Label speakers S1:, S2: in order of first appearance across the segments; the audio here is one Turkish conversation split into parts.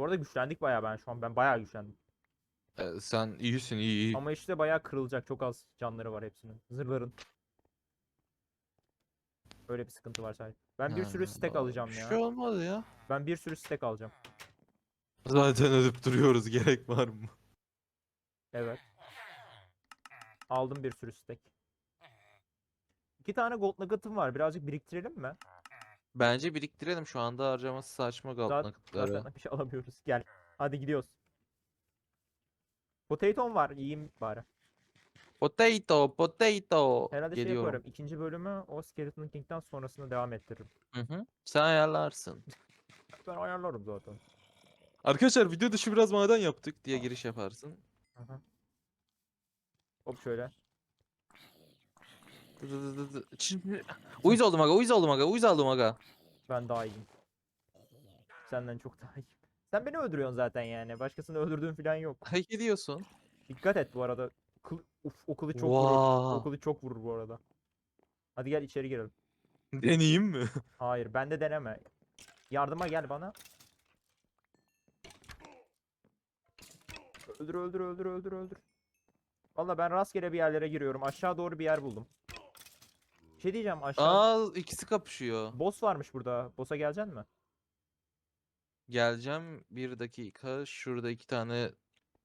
S1: Bu arada güçlendik bayağı ben şu an. Ben bayağı güçlendim.
S2: Ee, sen iyisin iyi iyi.
S1: Ama işte bayağı kırılacak. Çok az canları var hepsinin. Zırhların. Öyle bir sıkıntı var sadece. Ben bir sürü stack alacağım
S2: Bir
S1: ya.
S2: şey olmadı ya.
S1: Ben bir sürü stack alacağım.
S2: Zaten ölüp duruyoruz gerek var mı?
S1: Evet. Aldım bir sürü stack. İki tane gold nugget'ım var. Birazcık biriktirelim mi?
S2: Bence biriktirelim şu anda harcaması saçma
S1: Zaten, zaten bir şey alamıyoruz. Gel. Hadi gidiyoruz. Potato'm var. Yiyeyim bari.
S2: Potato, potato.
S1: Herhalde şey
S2: Geliyorum.
S1: yaparım. İkinci bölümü o Skeleton King'den sonrasında devam ettiririm.
S2: Hı hı. Sen ayarlarsın.
S1: Ben ayarlarım zaten.
S2: Arkadaşlar video dışı biraz maden yaptık diye giriş yaparsın.
S1: Hop şöyle.
S2: Uyuz oldum aga, uyuz oldum aga, uyuz oldum aga.
S1: Ben daha iyiyim. Senden çok daha iyiyim. Sen beni öldürüyorsun zaten yani. Başkasını öldürdüğün falan yok.
S2: Hak ediyorsun.
S1: Dikkat et bu arada. Kıl, uf, o kılıç çok vurur. O kılıç çok vurur bu arada. Hadi gel içeri girelim.
S2: Deneyeyim mi?
S1: Hayır ben de deneme. Yardıma gel bana. Öldür öldür öldür öldür öldür. Valla ben rastgele bir yerlere giriyorum. Aşağı doğru bir yer buldum. Bir şey diyeceğim aşağı.
S2: Aa ikisi kapışıyor.
S1: Boss varmış burada. Boss'a geleceksin mi?
S2: Geleceğim bir dakika. Şurada iki tane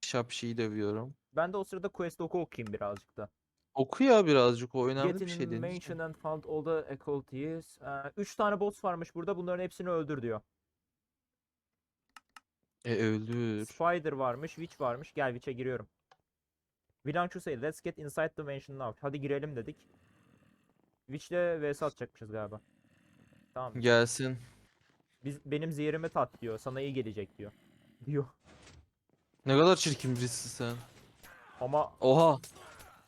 S2: şapşiyi dövüyorum.
S1: Ben de o sırada quest oku okuyayım birazcık da.
S2: Oku ya birazcık o önemli
S1: Get
S2: bir şey
S1: in
S2: değil.
S1: mention and found all the occulties. Ee, üç tane boss varmış burada. Bunların hepsini öldür diyor.
S2: E öldür.
S1: Spider varmış, Witch varmış. Gel Witch'e giriyorum. Don't you say let's get inside the mansion now. Hadi girelim dedik. Witch'le vs atacakmışız galiba. Tamam.
S2: Gelsin.
S1: Biz benim zehirimi tat diyor. Sana iyi gelecek diyor. Diyor.
S2: Ne kadar çirkin birisin sen.
S1: Ama
S2: Oha.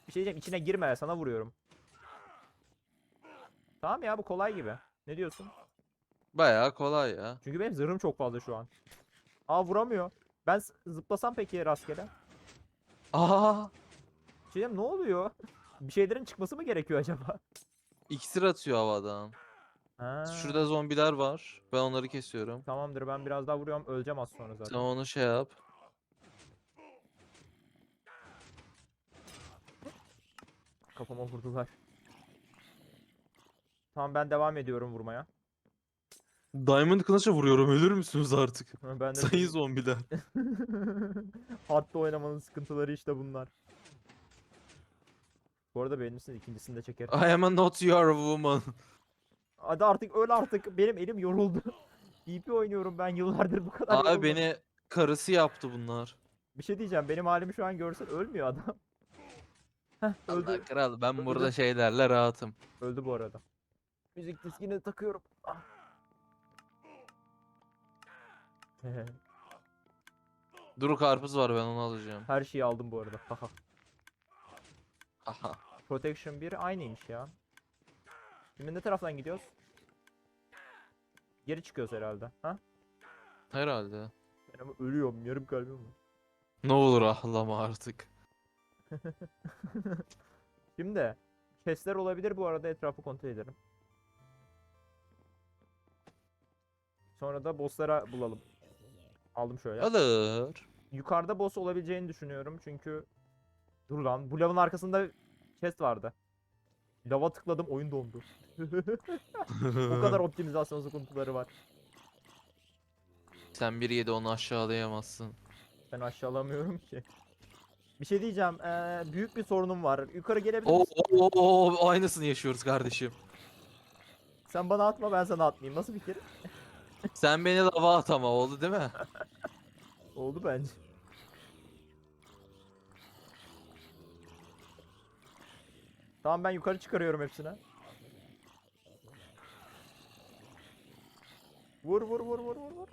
S1: bir şey diyeceğim içine girme sana vuruyorum. Tamam ya bu kolay gibi. Ne diyorsun?
S2: Bayağı kolay ya.
S1: Çünkü benim zırhım çok fazla şu an. Aa vuramıyor. Ben s- zıplasam peki rastgele?
S2: Aa.
S1: Bir şey diyeyim, ne oluyor? Bir şeylerin çıkması mı gerekiyor acaba?
S2: İksir atıyor havadan.
S1: Ha.
S2: Şurada zombiler var. Ben onları kesiyorum.
S1: Tamamdır ben biraz daha vuruyorum öleceğim az sonra zaten.
S2: Sen onu şey yap.
S1: Kafama vurdular. Tamam ben devam ediyorum vurmaya.
S2: Diamond kılıçla vuruyorum. Ölür müsünüz artık?
S1: Ben de
S2: Sayı zombiler.
S1: Hatta oynamanın sıkıntıları işte bunlar. Bu arada beğenirsiniz ikincisini de çekerim.
S2: I am not your woman.
S1: Hadi artık öl artık. Benim elim yoruldu. DP oynuyorum ben yıllardır bu kadar
S2: Abi
S1: yorulmadım.
S2: beni karısı yaptı bunlar.
S1: Bir şey diyeceğim. Benim halimi şu an görsen ölmüyor adam. Heh, öldü.
S2: Allah kral ben burada şeylerle rahatım.
S1: Öldü bu arada. Müzik diskini takıyorum. Ah.
S2: Duru karpuz var ben onu alacağım.
S1: Her şeyi aldım bu arada. Haha.
S2: Aha.
S1: Protection 1 aynıymış ya. Şimdi ne taraftan gidiyoruz? Geri çıkıyoruz herhalde. Ha?
S2: Herhalde.
S1: Ben ama ölüyorum. Yarım kalbim var.
S2: Ne olur ahlama artık.
S1: Şimdi chestler olabilir bu arada etrafı kontrol ederim. Sonra da bosslara bulalım. Aldım şöyle.
S2: Alır.
S1: Yukarıda boss olabileceğini düşünüyorum çünkü Dur lan bu lavın arkasında chest vardı. Lava tıkladım oyun dondu. Bu kadar optimizasyon sıkıntıları var.
S2: Sen bir yedi onu aşağılayamazsın.
S1: Ben aşağılamıyorum ki. Bir şey diyeceğim. eee, büyük bir sorunum var. Yukarı gelebilir
S2: Oo,
S1: misin?
S2: oo, oo, aynısını yaşıyoruz kardeşim.
S1: Sen bana atma ben sana atmayayım. Nasıl fikir?
S2: Sen beni lava at ama oldu değil mi?
S1: Oldu bence. Tamam ben yukarı çıkarıyorum hepsine. Vur vur vur vur vur vur.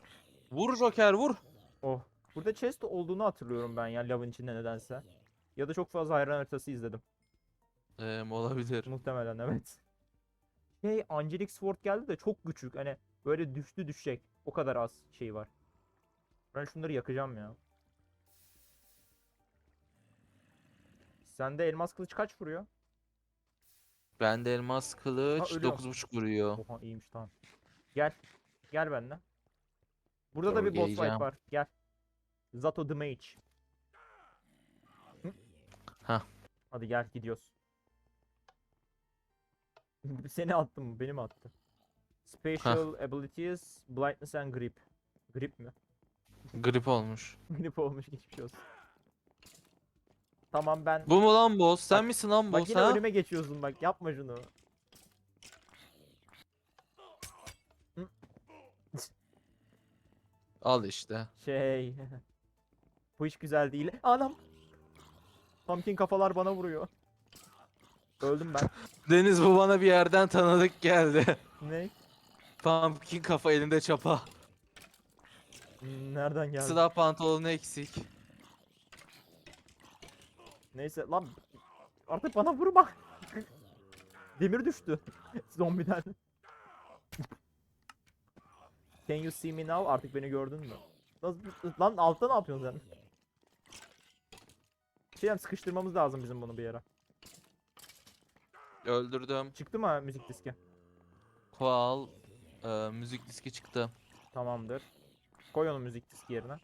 S2: Vur Joker vur.
S1: Oh. Burada chest olduğunu hatırlıyorum ben ya lavın içinde nedense. Ya da çok fazla hayran haritası izledim.
S2: Ee, olabilir.
S1: Muhtemelen evet. Şey Angelic Sword geldi de çok küçük. Hani böyle düştü düşecek. O kadar az şey var. Ben şunları yakacağım ya. Sende elmas kılıç kaç vuruyor?
S2: Bende elmas kılıç
S1: ölüyorum.
S2: 9.5 vuruyor.
S1: Oha iyiymiş tamam. Gel. Gel benden. Burada da
S2: Doğru
S1: bir boss fight var. Gel. Zato the Mage. Hı?
S2: Hah.
S1: Hadi gel gidiyoruz. Seni attım mı? Beni mi attı? Special abilities, blindness and grip. Grip mi?
S2: Grip olmuş.
S1: Grip olmuş geçmiş olsun. Tamam ben
S2: Bu mu lan boss? Sen
S1: Bak-
S2: misin lan
S1: Bak
S2: boss
S1: yine
S2: ha?
S1: önüme geçiyorsun bak yapma şunu.
S2: Al işte.
S1: Şey. Bu iş güzel değil. Anam. Pumpkin kafalar bana vuruyor. Öldüm ben.
S2: Deniz bu bana bir yerden tanıdık geldi.
S1: Ne?
S2: Pumpkin kafa elinde çapa.
S1: Hmm, Nereden geldi?
S2: Sıra pantolonu eksik.
S1: Neyse lan artık bana vurma. Demir düştü zombiden. Can you see me now? Artık beni gördün mü? Lan altta ne yapıyorsun sen? Şey sıkıştırmamız lazım bizim bunu bir yere.
S2: Öldürdüm.
S1: Çıktı mı müzik diski?
S2: Koal. e, müzik diski çıktı.
S1: Tamamdır. Koy onu müzik diski yerine.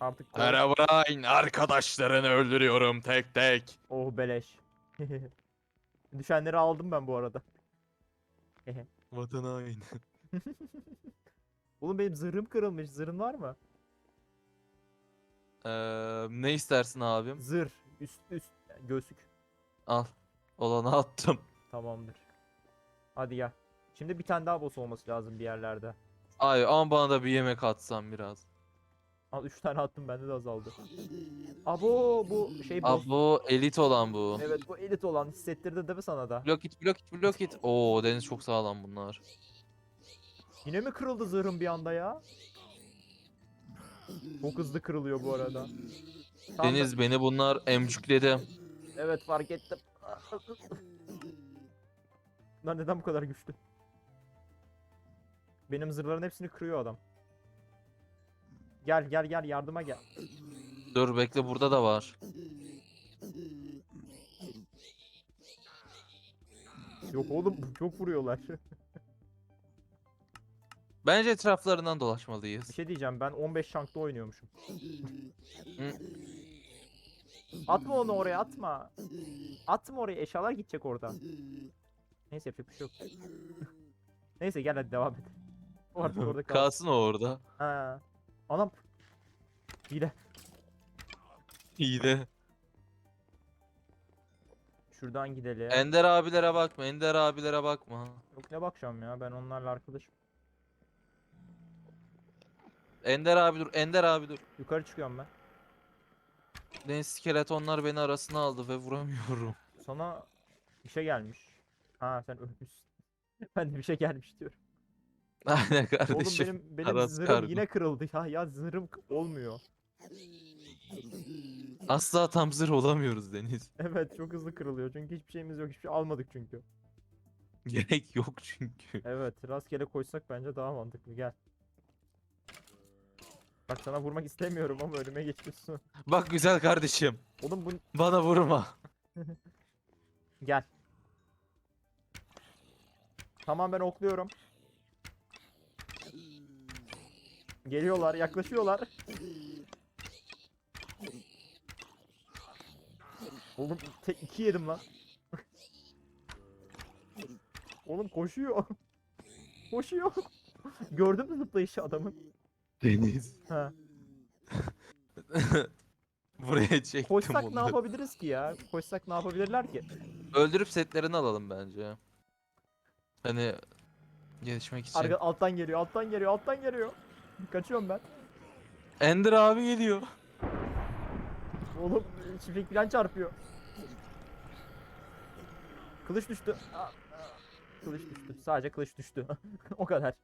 S1: Artık koy.
S2: Herobrine arkadaşlarını öldürüyorum tek tek.
S1: Oh beleş. Düşenleri aldım ben bu arada.
S2: Vatan haini.
S1: Oğlum benim zırhım kırılmış. Zırhın var mı?
S2: Ee, ne istersin abim?
S1: Zırh. Üst üst. Göğsük.
S2: Al. Olanı attım.
S1: Tamamdır. Hadi gel. Şimdi bir tane daha boss olması lazım bir yerlerde.
S2: Ay ama bana da bir yemek atsan biraz.
S1: Al 3 tane attım bende de azaldı. Abo bu şey boss.
S2: Abi bu elit olan bu.
S1: Evet bu elit olan hissettirdi değil mi sana da?
S2: Blok it, blok it, blok it. Oo Deniz çok sağlam bunlar.
S1: Yine mi kırıldı zırhım bir anda ya? Çok hızlı kırılıyor bu arada. Tamam da-
S2: Deniz beni bunlar emcükledi.
S1: Evet fark ettim. Bunlar neden bu kadar güçlü? Benim zırhların hepsini kırıyor adam. Gel gel gel yardıma gel.
S2: Dur bekle burada da var.
S1: Yok oğlum çok vuruyorlar.
S2: Bence etraflarından
S1: Bir
S2: dolaşmalıyız.
S1: şey diyeceğim ben 15 şankta oynuyormuşum.
S2: Hı.
S1: atma onu oraya atma. Atma oraya eşyalar gidecek orada. Neyse yapacak bir şey yok. Neyse gel hadi devam et. O artık orada kalsın.
S2: Kalsın o orada.
S1: Ha. Anam. Hile.
S2: İyi de.
S1: Şuradan gidelim.
S2: Ender abilere bakma, Ender abilere bakma.
S1: Yok ne bakacağım ya ben onlarla arkadaşım.
S2: Ender abi dur, Ender abi dur.
S1: Yukarı çıkıyorum ben.
S2: Deniz skeletonlar beni arasına aldı ve vuramıyorum.
S1: Sana bir şey gelmiş. Ha sen ölmüşsün. ben de bir şey gelmiş diyorum.
S2: Aynen
S1: Oğlum
S2: kardeşim.
S1: benim benim
S2: Aras
S1: zırhım
S2: kargo.
S1: yine kırıldı. Ya ya zırhım k- olmuyor.
S2: Asla tam zırh olamıyoruz Deniz.
S1: Evet çok hızlı kırılıyor çünkü hiçbir şeyimiz yok. Hiçbir şey almadık çünkü.
S2: Gerek yok çünkü.
S1: Evet rastgele koysak bence daha mantıklı. Gel. Bak sana vurmak istemiyorum ama önüme geçiyorsun.
S2: Bak güzel kardeşim.
S1: Oğlum bu
S2: Bana vurma.
S1: gel. Tamam ben okluyorum. Geliyorlar, yaklaşıyorlar. Oğlum tek iki yedim lan. Oğlum koşuyor. koşuyor. Gördün mü zıplayışı adamın?
S2: Deniz.
S1: Ha.
S2: Buraya çektim
S1: Koşsak ne
S2: onları.
S1: yapabiliriz ki ya? Koşsak ne yapabilirler ki?
S2: Öldürüp setlerini alalım bence. Hani gelişmek için.
S1: Arka, alttan geliyor, alttan geliyor, alttan geliyor. Kaçıyorum ben.
S2: Ender abi geliyor.
S1: Oğlum çiftlik falan çarpıyor. Kılıç düştü. Kılıç düştü. Sadece kılıç düştü. o kadar.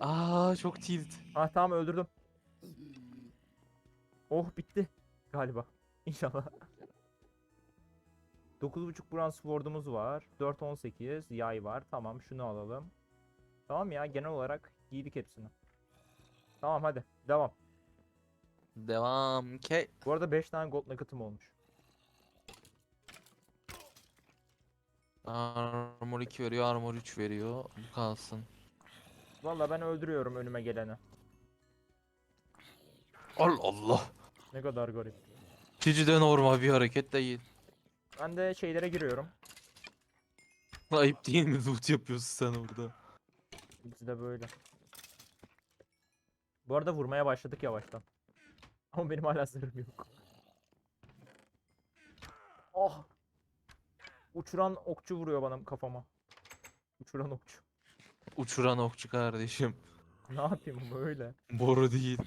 S2: Aa çok tilt.
S1: Ah tamam öldürdüm. Oh bitti. Galiba. İnşallah. 9.5 bronze sword'umuz var. 4.18 yay var. Tamam şunu alalım. Tamam ya genel olarak giydik hepsini. Tamam hadi devam.
S2: Devam ke.
S1: Bu arada 5 tane gold nugget'ım olmuş.
S2: Armor 2 veriyor, armor 3 veriyor. Bu kalsın.
S1: Valla ben öldürüyorum önüme geleni.
S2: Allah Allah.
S1: Ne kadar garip.
S2: Hiç de normal bir hareket değil.
S1: Ben de şeylere giriyorum.
S2: Ayıp değil mi loot yapıyorsun sen orada?
S1: Biz de böyle. Bu arada vurmaya başladık yavaştan. Ama benim hala zırhım yok. Oh! Uçuran okçu vuruyor bana kafama. Uçuran okçu.
S2: Uçuran okçu kardeşim.
S1: Ne yapayım ama öyle.
S2: Boru değil.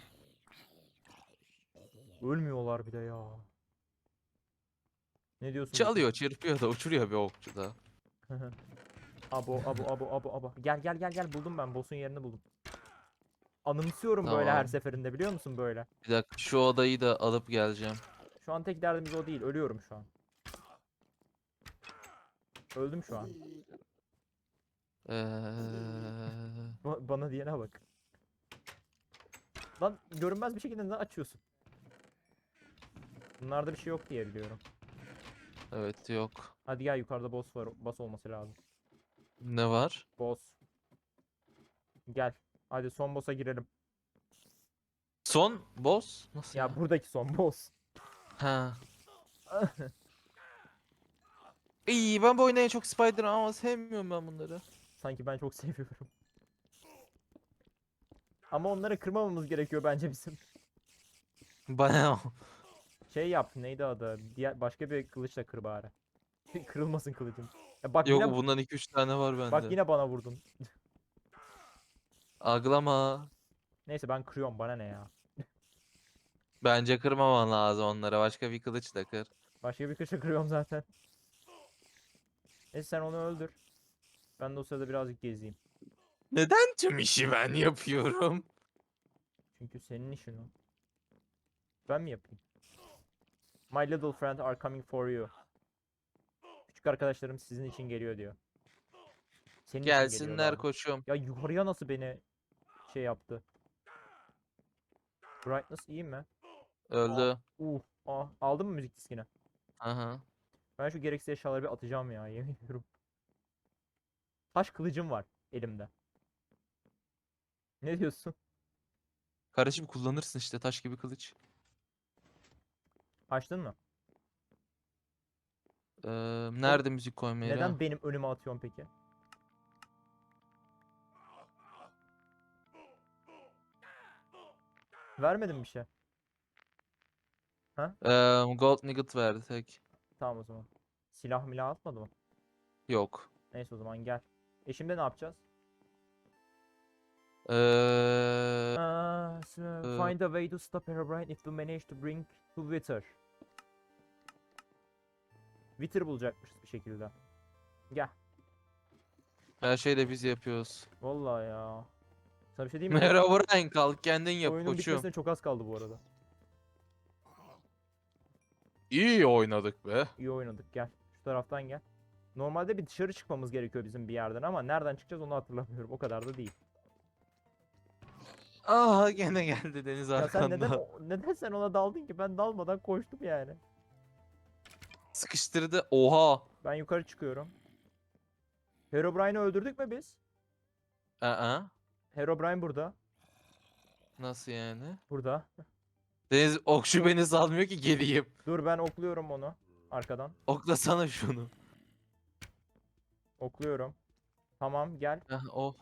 S1: Ölmüyorlar bir de ya. Ne diyorsun?
S2: Çalıyor, çırpıyor da uçuruyor bir okçu da.
S1: Abo abo abo abo abo. Gel gel gel gel buldum ben boss'un yerini buldum. Anımsıyorum böyle her seferinde biliyor musun böyle?
S2: Bir dakika şu odayı da alıp geleceğim.
S1: Şu an tek derdimiz o değil. Ölüyorum şu an. Öldüm şu an.
S2: Ee,
S1: Ba- bana diyene bak. Lan görünmez bir şekilde neden açıyorsun? Bunlarda bir şey yok diye biliyorum.
S2: evet yok.
S1: Hadi gel yukarıda boss var. Boss olması lazım.
S2: Ne var?
S1: Boss. Gel. Hadi son boss'a girelim.
S2: Son boss? Nasıl
S1: Ya buradaki son boss.
S2: Ha. İyi ben bu oyunu en çok Spider ama sevmiyorum ben bunları.
S1: Sanki ben çok seviyorum. Ama onları kırmamamız gerekiyor bence bizim.
S2: Bana
S1: Şey yap neydi adı? Diğer başka bir kılıçla kır bari. Kırılmasın kılıcın. Ya bak
S2: Yok
S1: yine
S2: bundan 2-3 tane var bende.
S1: bak yine bana vurdun.
S2: Aglama.
S1: Neyse ben kırıyorum bana ne ya.
S2: Bence kırmaman lazım onlara. Başka bir kılıç da kır.
S1: Başka bir kışa kırıyorum zaten. Neyse sen onu öldür. Ben de o sırada birazcık gezeyim.
S2: Neden tüm işi ben yapıyorum?
S1: Çünkü senin işin o. Ben mi yapayım? My little friend are coming for you. Küçük arkadaşlarım sizin için geliyor diyor. Senin için
S2: Gelsinler
S1: geliyorlar.
S2: koçum.
S1: Ya yukarıya nasıl beni şey yaptı? Brightness iyi mi?
S2: Öldü.
S1: Uh, ah, aldın mı müzik diskini?
S2: Aha.
S1: Ben şu gereksiz eşyaları bir atacağım ya yemin ediyorum. Taş kılıcım var elimde. Ne diyorsun?
S2: Kardeşim kullanırsın işte taş gibi kılıç.
S1: Açtın mı?
S2: Ee, nerede müzik koyma yeri?
S1: Neden benim önüme atıyorsun peki? Vermedim bir şey.
S2: Ee, Gold Nugget verdi tek.
S1: Tamam o zaman. Silah milah atmadı mı?
S2: Yok.
S1: Neyse o zaman gel. E şimdi ne yapacağız?
S2: Ee,
S1: Aa, s-
S2: Ee,
S1: find a way to stop Herobrine if we manage to bring to Wither. Wither bulacakmışız bir şekilde. Gel.
S2: her şeyi de biz yapıyoruz.
S1: Vallahi ya. Sana bir şey diyeyim mi?
S2: Merhaba Ryan kalk kendin yap
S1: Oyunun
S2: koçum.
S1: bitmesine çok az kaldı bu arada.
S2: İyi oynadık be.
S1: İyi oynadık gel. Şu taraftan gel. Normalde bir dışarı çıkmamız gerekiyor bizim bir yerden ama nereden çıkacağız onu hatırlamıyorum. O kadar da değil.
S2: Aha gene geldi deniz
S1: Ya sen
S2: arkanda.
S1: neden neden sen ona daldın ki? Ben dalmadan koştum yani.
S2: Sıkıştırdı. Oha.
S1: Ben yukarı çıkıyorum. Herobrine'i öldürdük mü biz?
S2: Aa.
S1: Herobrine burada.
S2: Nasıl yani?
S1: Burada.
S2: Deniz okşu beni salmıyor ki geleyim.
S1: Dur ben okluyorum onu. Arkadan.
S2: Oklasana şunu.
S1: Okluyorum. Tamam gel.
S2: Heh, oh.